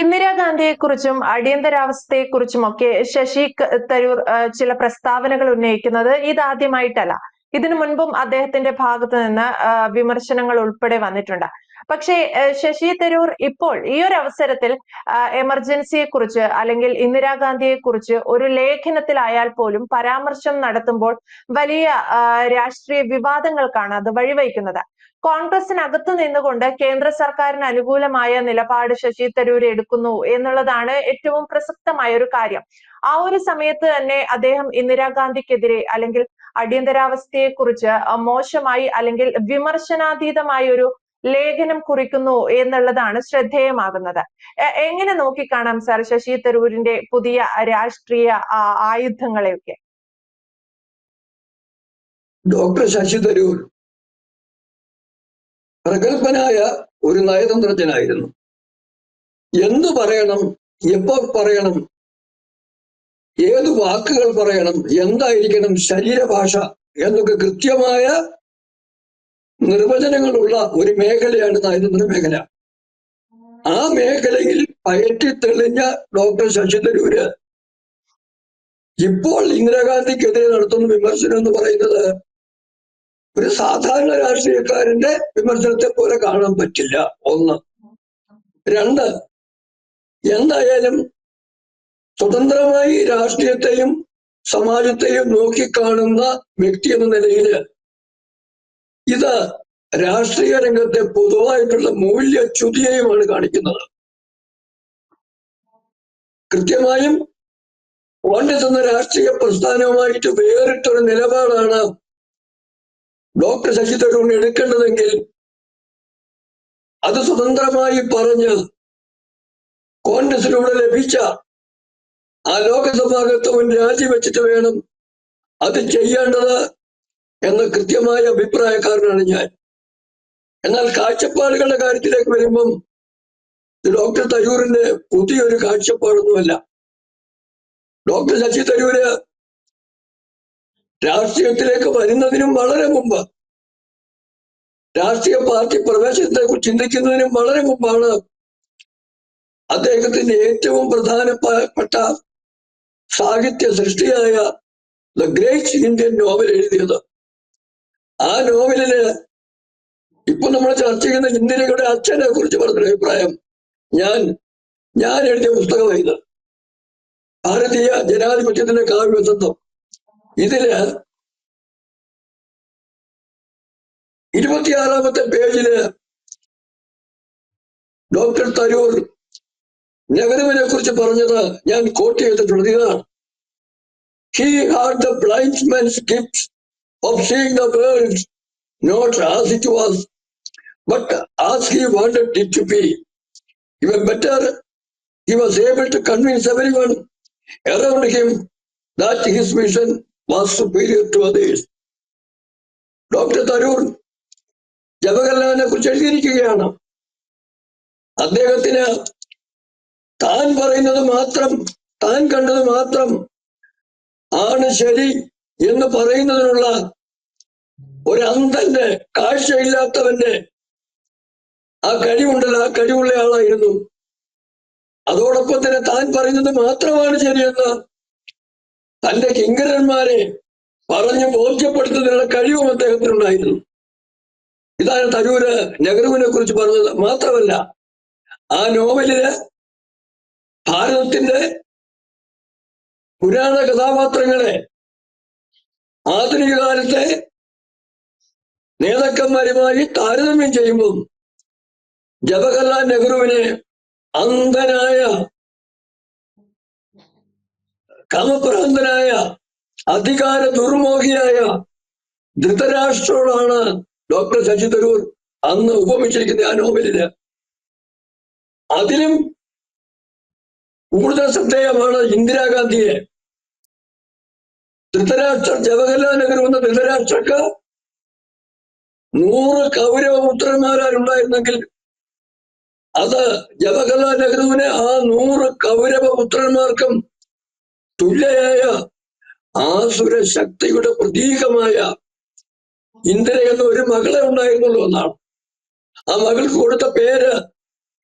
ഇന്ദിരാഗാന്ധിയെ കുറിച്ചും അടിയന്തരാവസ്ഥയെ കുറിച്ചുമൊക്കെ ശശി തരൂർ ചില പ്രസ്താവനകൾ ഉന്നയിക്കുന്നത് ഇതാദ്യമായിട്ടല്ല. ഇതിനു മുൻപും അദ്ദേഹത്തിന്റെ ഭാഗത്തു നിന്ന് വിമർശനങ്ങൾ ഉൾപ്പെടെ വന്നിട്ടുണ്ട്. പക്ഷേ ശശി തരൂർ ഇപ്പോൾ ഈ ഒരു അവസരത്തിൽ എമർജൻസിയെ കുറിച്ച് അല്ലെങ്കിൽ ഇന്ദിരാഗാന്ധിയെ കുറിച്ച് ഒരു ലേഖനത്തിലായാൽ പോലും പരാമർശം നടത്തുമ്പോൾ വലിയ രാഷ്ട്രീയ വിവാദങ്ങൾക്കാണ് അത് വഴിവെക്കുന്നത് കോൺഗ്രസിനകത്തു നിന്നുകൊണ്ട് കേന്ദ്ര സർക്കാരിന് അനുകൂലമായ നിലപാട് ശശി തരൂർ എടുക്കുന്നു എന്നുള്ളതാണ് ഏറ്റവും പ്രസക്തമായ ഒരു കാര്യം. ആ ഒരു സമയത്ത് തന്നെ അദ്ദേഹം ഇന്ദിരാഗാന്ധിക്കെതിരെ അല്ലെങ്കിൽ അടിയന്തരാവസ്ഥയെ കുറിച്ച് മോശമായി അല്ലെങ്കിൽ വിമർശനാതീതമായ ഒരു ലേഖനം കുറിക്കുന്നു എന്നുള്ളതാണ് ശ്രദ്ധേയമാകുന്നത്. എങ്ങനെ നോക്കിക്കാണാം സാർ ശശി തരൂരിന്റെ പുതിയ രാഷ്ട്രീയ ആയുധങ്ങളെയൊക്കെ? ഡോക്ടർ ശശി തരൂർ പ്രഗത്ഭനായ ഒരു നയതന്ത്രജ്ഞനായിരുന്നു. എന്തു പറയണം എപ്പോ പറയണം ഏത് വാക്കുകൾ പറയണം എന്തായിരിക്കണം ശരീരഭാഷ എന്നൊക്കെ കൃത്യമായ നിർവചനങ്ങളുള്ള ഒരു മേഖലയാണ് നയതന്ത്ര മേഖല. ആ മേഖലയിൽ പയറ്റി തെളിഞ്ഞ ഡോക്ടർ ശശി തരൂര് ഇപ്പോൾ ഇന്ദിരാഗാന്ധിക്കെതിരെ നടത്തുന്ന വിമർശനം എന്ന് പറയുന്നത് ഒരു സാധാരണ രാഷ്ട്രീയക്കാരന്റെ വിമർശനത്തെ പോലെ കാണാൻ പറ്റില്ല. ഒന്ന്. രണ്ട്. എന്തായാലും സ്വതന്ത്രമായി രാഷ്ട്രീയത്തെയും സമാജത്തെയും നോക്കിക്കാണുന്ന വ്യക്തി എന്ന നിലയിൽ ഇത് രാഷ്ട്രീയ രംഗത്തെ പൊതുവായിട്ടുള്ള മൂല്യച്യുതിയെയുമാണ് കാണിക്കുന്നത്. കൃത്യമായും കോൺഗ്രസ് എന്ന രാഷ്ട്രീയ പ്രസ്ഥാനവുമായിട്ട് വേറിട്ടൊരു നിലപാടാണ് ഡോക്ടർ ശശി തരൂർ എടുക്കേണ്ടതെങ്കിൽ അത് സ്വതന്ത്രമായി പറഞ്ഞ് കോൺഗ്രസിലൂടെ ലഭിച്ച ആ ലോകസഭാംഗത്വം രാജിവെച്ചിട്ട് വേണം അത് ചെയ്യേണ്ടത്. എന്ന കൃത്യമായ അഭിപ്രായക്കാരനാണ് ഞാൻ. എന്നാൽ കാഴ്ചപ്പാടുകളുടെ കാര്യത്തിലേക്ക് വരുമ്പം ഡോക്ടർ തരൂരിന്റെ പുതിയൊരു കാഴ്ചപ്പാടൊന്നുമല്ല. ഡോക്ടർ ശശി തരൂര് രാഷ്ട്രീയത്തിലേക്ക് വരുന്നതിനും വളരെ മുമ്പ് രാഷ്ട്രീയ പാർട്ടി പ്രവേശനത്തെ കുറിച്ച് ചിന്തിക്കുന്നതിനും വളരെ മുമ്പാണ് അദ്ദേഹത്തിന്റെ ഏറ്റവും പ്രധാനപ്പെട്ട സാഹിത്യ സൃഷ്ടിയായ ദ ഗ്രേറ്റ് ഇന്ത്യൻ നോവൽ എഴുതിയത്. ആ നോവലിൽ ഇപ്പൊ നമ്മൾ ചർച്ച ചെയ്യുന്ന ഇന്ദിരയുടെ അച്ഛനെ കുറിച്ച് പറഞ്ഞൊരു അഭിപ്രായം. ഞാൻ ഞാൻ എഴുതിയ പുസ്തകമായിരുന്നു ഭാരതീയ ജനാധിപത്യത്തിന്റെ കാവ്യതത്വം ഇതിൽ ഇരുപത്തിയാറാമത്തെ പേജിൽ ഡോക്ടർ തരൂർ നെഹ്റുവിനെ കുറിച്ച് പറഞ്ഞത് ഞാൻ കോട്ട് ചെയ്തിട്ടുള്ളത് ഇതാണ്. He had the blind men's gift seeing the world not as it was but as he wanted it to be even better he was able to convince everyone around him that his vision was superior to others. Doctor Tharoor ജവഹർലാലിനെ കുറിച്ച് എഴുതിയിരിക്കുകയാണ് അദ്ദേഹത്തിന് താൻ പറയുന്നത് മാത്രം താൻ കണ്ടത് മാത്രം ആണ് ശരി. എന്ന് പറയുന്നതിനുള്ള ഒരു അന്ധന്റെ കാഴ്ചയില്ലാത്തവന്റെ ആ കഴിവുണ്ടല്ലോ ആ കഴിവുള്ള ആളായിരുന്നു. അതോടൊപ്പം തന്നെ താൻ പറയുന്നത് മാത്രമാണ് ശരിയെന്ന് തന്റെ കിങ്കരന്മാരെ പറഞ്ഞു ബോധ്യപ്പെടുത്തുന്നതിനുള്ള കഴിവും അദ്ദേഹത്തിനുണ്ടായിരുന്നു. ഇതാണ് തരൂര് നെഹ്റുവിനെ കുറിച്ച് പറഞ്ഞത് മാത്രമല്ല ആ നോവലിൽ ഭാരതത്തിന്റെ പുരാണ കഥാപാത്രങ്ങളെ ആധുനിക കാലത്തെ നേതാക്കന്മാരുമായി താരതമ്യം ചെയ്യുമ്പോൾ ജവഹർലാൽ നെഹ്റുവിനെ അന്ധനായ കാമപ്രാന്തനായ അധികാര ദുർമോഹിയായ ധൃതരാഷ്ട്രോടാണ് ഡോക്ടർ ശശി തരൂർ അന്ന് ഉപമിച്ചിരിക്കുന്നത് ആ നോവലിൽ. അതിലും കൂടുതൽ ശ്രദ്ധേയമാണ് ഇന്ദിരാഗാന്ധിയെ ധൃതരാഷ്ട്ര ജവഹർലാൽ നെഹ്റു എന്ന ധൃതരാഷ്ട്രക്ക് നൂറ് കൗരവപുത്രന്മാരുണ്ടായിരുന്നെങ്കിൽ അത് ജവഹർലാൽ നെഹ്റുവിനെ ആ നൂറ് കൗരവ പുത്രന്മാർക്കും തുല്യയായ ആസുര ശക്തിയുടെ പ്രതീകമായ ഇന്ദിര എന്ന ഒരു മകളെ ഉണ്ടായിരുന്നുള്ളൂ എന്നാണ്. ആ മകൾക്ക് കൊടുത്ത പേര്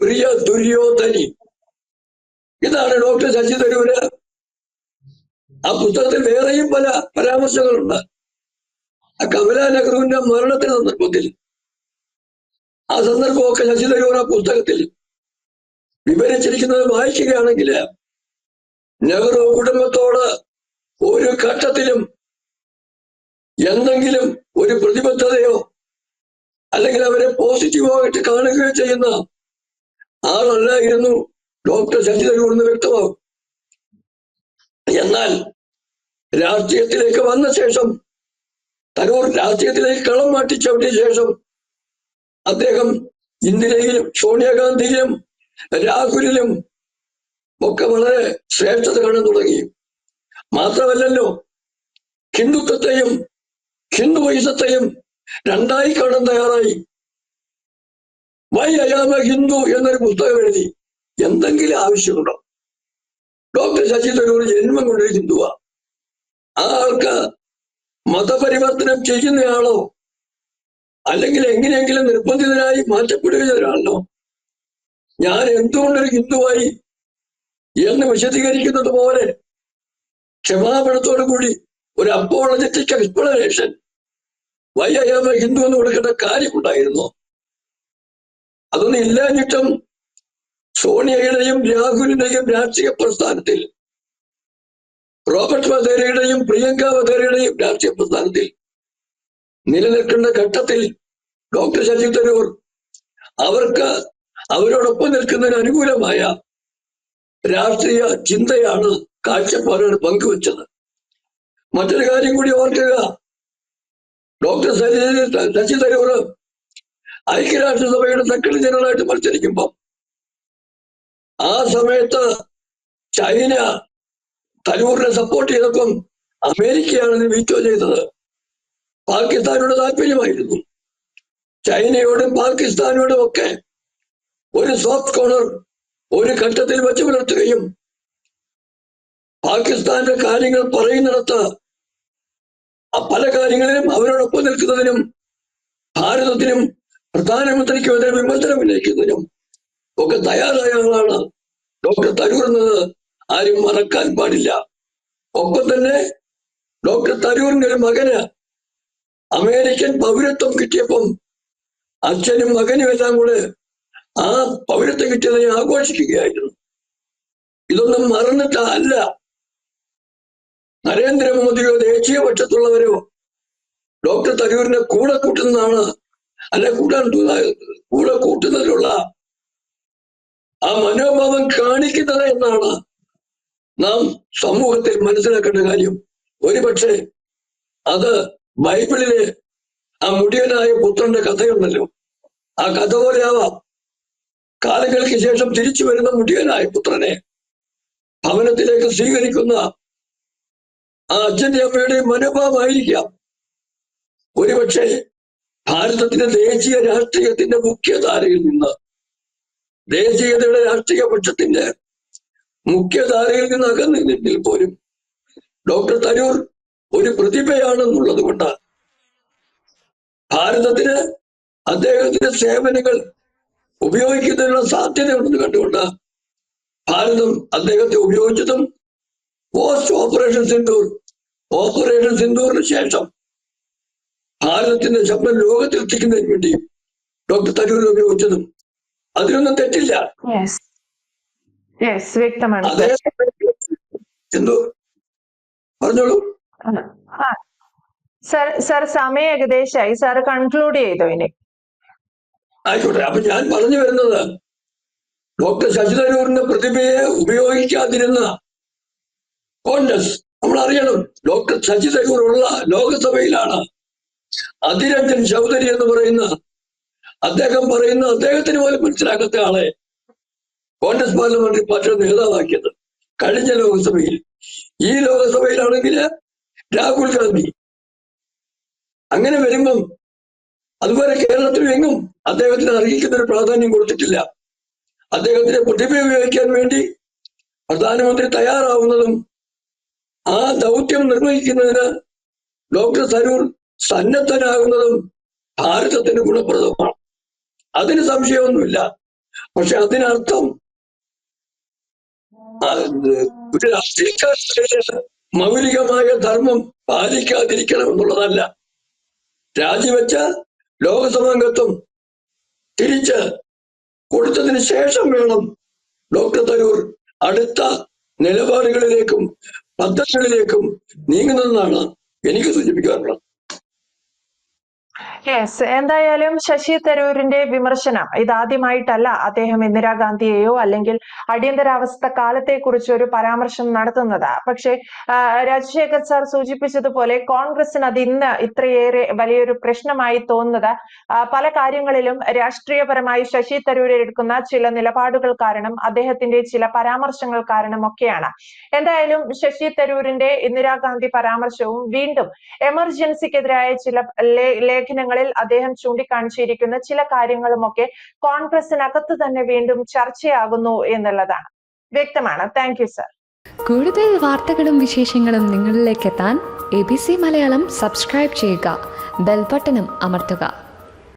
പ്രിയ ദുര്യോധനി. ഇതാണ് ഡോക്ടർ ശശി തരൂര് ആ പുസ്തകത്തിൽ വേറെയും പല പരാമർശങ്ങളുണ്ട്. ആ കമലാ നെഹ്റുവിന്റെ മരണത്തിന്റെ സന്ദർഭത്തിൽ ആ സന്ദർഭമൊക്കെ ശശി തരൂർ ആ പുസ്തകത്തിൽ വിവരിച്ചിരിക്കുന്നത് വായിക്കുകയാണെങ്കിൽ നെഹ്റു കുടുംബത്തോട് ഒരു ഘട്ടത്തിലും എന്തെങ്കിലും ഒരു പ്രതിബദ്ധതയോ അല്ലെങ്കിൽ അവരെ പോസിറ്റീവോ ആയിട്ട് കാണുകയോ ചെയ്യുന്ന ആളല്ലായിരുന്നു ഡോക്ടർ ശശി തരൂർ എന്ന് വ്യക്തമാകും. എന്നാൽ രാഷ്ട്രീയത്തിലേക്ക് വന്ന ശേഷം തരൂർ രാഷ്ട്രീയത്തിലേക്ക് കളം മാറ്റി ചവിട്ടിയ ശേഷം അദ്ദേഹം ഇന്ദിരയിലും സോണിയാഗാന്ധിയിലും രാഹുലിലും ഒക്കെ വളരെ ശ്രേഷ്ഠത കാണാൻ തുടങ്ങി. മാത്രമല്ലല്ലോ ഹിന്ദുത്വത്തെയും ഹിന്ദുവൈസത്തെയും രണ്ടായി കാണാൻ തയ്യാറായി. വൈ അയാമ ഹിന്ദു എന്നൊരു പുസ്തകം എഴുതി. എന്തെങ്കിലും ആവശ്യമുണ്ടോ? ഡോക്ടർ ശശി തരൂർ ജന്മം കൊണ്ടൊരു ഹിന്ദുവാ. ആ ആൾക്ക് മതപരിവർത്തനം ചെയ്യുന്നയാളോ അല്ലെങ്കിൽ എങ്ങനെയെങ്കിലും നിർബന്ധിതനായി മാറ്റപ്പെടുക ഒരാളോ? ഞാൻ എന്തുകൊണ്ടൊരു ഹിന്ദുവായി എന്ന് വിശദീകരിക്കുന്നത് പോലെ ക്ഷമാപണത്തോടു കൂടി ഒരു apologetic explanation why I am a Hindu എന്ന് കൊടുക്കേണ്ട കാര്യമുണ്ടായിരുന്നു അതൊന്നും ഇല്ലാഞ്ഞിട്ടും സോണിയയുടെയും രാഹുലിന്റെയും രാഷ്ട്രീയ പ്രസ്ഥാനത്തിൽ റോബർട്ട് വധേരയുടെയും പ്രിയങ്ക വധേരയുടെയും രാഷ്ട്രീയ പ്രസ്ഥാനത്തിൽ നിലനിൽക്കേണ്ട ഘട്ടത്തിൽ ഡോക്ടർ ശശി തരൂർ അവർക്ക് അവരോടൊപ്പം നിൽക്കുന്നതിന് അനുകൂലമായ രാഷ്ട്രീയ ചിന്തയാണ് കാഴ്ചപ്പാടുകൾ പങ്കുവച്ചത്. മറ്റൊരു കാര്യം കൂടി ഓർക്കുക. ഡോക്ടർ ശശി തരൂർ ഐക്യരാഷ്ട്രസഭയുടെ സെക്രട്ടറി ജനറലായിട്ട് മത്സരിക്കുമ്പോൾ ആ സമയത്ത് ചൈന തരൂറിനെ സപ്പോർട്ട് ചെയ്തപ്പം അമേരിക്കയാണ് വീറ്റോ ചെയ്തത്. പാകിസ്ഥാനോട് താല്പര്യമായിരുന്നു. ചൈനയോടും പാകിസ്ഥാനോടും ഒക്കെ ഒരു സോഫ്റ്റ് കോർണർ ഒരു ഘട്ടത്തിൽ വെച്ച് പുലർത്തുകയും പാകിസ്ഥാന്റെ കാര്യങ്ങൾ പറയുന്നിടത്ത് പല കാര്യങ്ങളിലും അവരോടൊപ്പം നിൽക്കുന്നതിനും ഭാരതത്തിനും പ്രധാനമന്ത്രിക്കുമെതിരെ വിമർശനം ഉന്നയിക്കുന്നതിനും ഒക്കെ തയ്യാറായ ആളാണ് ഡോക്ടർ തരൂർ എന്നത് ആരും മറക്കാൻ പാടില്ല. ഒപ്പം തന്നെ ഡോക്ടർ തരൂരിന്റെ ഒരു മകന് അമേരിക്കൻ പൗരത്വം കിട്ടിയപ്പം അച്ഛനും മകനും എല്ലാം കൂടെ ആ പൗരത്വം കിട്ടിയതിനെ ആഘോഷിക്കുകയായിരുന്നു. ഇതൊന്നും മറന്നിട്ടല്ല. നരേന്ദ്രമോദിയോ ദേശീയ പക്ഷത്തുള്ളവരോ ഡോക്ടർ തരൂരിനെ കൂടെ കൂട്ടുന്നതാണ് അല്ലെ കൂടാൻ കൂടെ കൂട്ടുന്നതിലുള്ള ആ മനോഭാവം കാണിക്കുന്നത് എന്നാണ് നാം സമൂഹത്തിൽ മനസ്സിലാക്കേണ്ട കാര്യം. ഒരുപക്ഷെ അത് ബൈബിളിലെ ആ മുടിയനായ പുത്രന്റെ കഥയുണ്ടല്ലോ ആ കഥ പോലെയാവാം കാലങ്ങൾക്ക് ശേഷം തിരിച്ചു വരുന്ന മുടിയനായ പുത്രനെ ഭവനത്തിലേക്ക് സ്വീകരിക്കുന്ന ആ അച്ഛന്റെ അമ്മയുടെ മനോഭാവമായിരിക്കാം. ഒരുപക്ഷെ ഭാരതത്തിന്റെ ദേശീയ രാഷ്ട്രീയത്തിന്റെ മുഖ്യധാരയിൽ നിന്ന് ദേശീയതയുടെ രാഷ്ട്രീയ പക്ഷത്തിന്റെ മുഖ്യധാരയിൽ നിന്ന് അകന്നിരുന്നെങ്കിൽ പോലും ഡോക്ടർ തരൂർ ഒരു പ്രതിഭയാണെന്നുള്ളത് കൊണ്ട് ഭാരതത്തിന് അദ്ദേഹത്തിന്റെ സേവനങ്ങൾ ഉപയോഗിക്കുന്നതിനുള്ള സാധ്യതയുണ്ടെന്ന് കണ്ടുകൊണ്ട് ഭാരതം അദ്ദേഹത്തെ ഉപയോഗിച്ചതും പോസ്റ്റ് ഓപ്പറേഷൻ സിന്ദൂർ ഓപ്പറേഷൻ സിന്ദൂറിന് ശേഷം ഭാരതത്തിന്റെ ശബ്ദം ലോകത്തിൽ എത്തിക്കുന്നതിന് വേണ്ടി ഡോക്ടർ തരൂർ ഉപയോഗിച്ചതും അതിനൊന്നും തെറ്റില്ല. വ്യക്തമാണ്. അതേ എന്തോ പറഞ്ഞോളൂ. സർ സർ സമയം ഏകദേശമായി. സാർ കൺക്ലൂഡ് ചെയ്തോ ഇനി? ആയിക്കോട്ടെ അപ്പൊ ഞാൻ പറഞ്ഞു വരുന്നത് ഡോക്ടർ ശശി തരൂരിന്റെ പ്രതിഭയെ ഉപയോഗിക്കാതിരുന്ന കോൺഗ്രസ് നമ്മൾ അറിയണം ഡോക്ടർ ശശി തരൂർ ഉള്ള ലോകസഭയിലാണ്. അതിരഞ്ജൻ ചൗധരി എന്ന് പറയുന്ന അദ്ദേഹം പറയുന്ന അദ്ദേഹത്തിന് പോലും മനസ്സിലാക്കാത്ത ആളെ കോൺഗ്രസ് പാർലമെന്ററി പാർട്ടിയുടെ നേതാവാക്കിയത് കഴിഞ്ഞ ലോകസഭയിൽ. ഈ ലോകസഭയിലാണെങ്കിൽ രാഹുൽ ഗാന്ധി. അങ്ങനെ വരുമ്പം അതുപോലെ കേരളത്തിലും എങ്ങും അദ്ദേഹത്തിന് അറിയിക്കുന്ന ഒരു പ്രാധാന്യം കൊടുത്തിട്ടില്ല. അദ്ദേഹത്തിന്റെ പ്രതിഭ ഉപയോഗിക്കാൻ വേണ്ടി പ്രധാനമന്ത്രി തയ്യാറാവുന്നതും ആ ദൗത്യം നിർവഹിക്കുന്നതിന് ഡോക്ടർ തരൂർ സന്നദ്ധനാകുന്നതും ഭാരതത്തിന് ഗുണപ്രദമാണ് അതിന് സംശയമൊന്നുമില്ല. പക്ഷെ അതിനർത്ഥം മൗലികമായ ധർമ്മം പാലിക്കാതിരിക്കണം എന്നുള്ളതല്ല. രാജിവെച്ച ലോകസഭാംഗത്വം തിരിച്ച് കൊടുത്തതിന് ശേഷം വേണം ഡോക്ടർ തരൂർ അടുത്ത നിലപാടുകളിലേക്കും പദ്ധതികളിലേക്കും നീങ്ങുന്നതെന്നാണ് എനിക്ക് സൂചിപ്പിക്കാറുള്ളത് യെസ് എന്തായാലും ശശി തരൂരിന്റെ വിമർശനം ഇതാദ്യമായിട്ടല്ല അദ്ദേഹം ഇന്ദിരാഗാന്ധിയെയോ അല്ലെങ്കിൽ അടിയന്തരാവസ്ഥ കാലത്തെക്കുറിച്ച് ഒരു പരാമർശം നടത്തുന്നത്. പക്ഷേ രാജശേഖർ സാർ സൂചിപ്പിച്ചതുപോലെ കോൺഗ്രസിന് അത് ഇന്ന് ഇത്രയേറെ വലിയൊരു പ്രശ്നമായി തോന്നുന്നത് പല കാര്യങ്ങളിലും രാഷ്ട്രീയപരമായി ശശി തരൂർ എടുക്കുന്ന ചില നിലപാടുകൾ കാരണം അദ്ദേഹത്തിന്റെ ചില പരാമർശങ്ങൾ കാരണമൊക്കെയാണ് എന്തായാലും ശശി തരൂരിന്റെ ഇന്ദിരാഗാന്ധി പരാമർശവും വീണ്ടും എമർജൻസിക്കെതിരായ ചില ലേ- ലേഖനങ്ങളിൽ അദ്ദേഹം ചൂണ്ടിക്കാണിച്ചിരിക്കുന്ന ചില കാര്യങ്ങളുമൊക്കെ കോൺഗ്രസിനകത്ത് തന്നെ വീണ്ടും ചർച്ചയാകുന്നു എന്നുള്ളതാണ്. വ്യക്തമാണ്. Thank you sir. കൂടുതൽ വാർത്തകളും വിശേഷങ്ങളും നിങ്ങളിലേക്ക് എത്താൻ A B C Malayalam subscribe ചെയ്യുക. ബെൽബട്ടനും അമർത്തുക.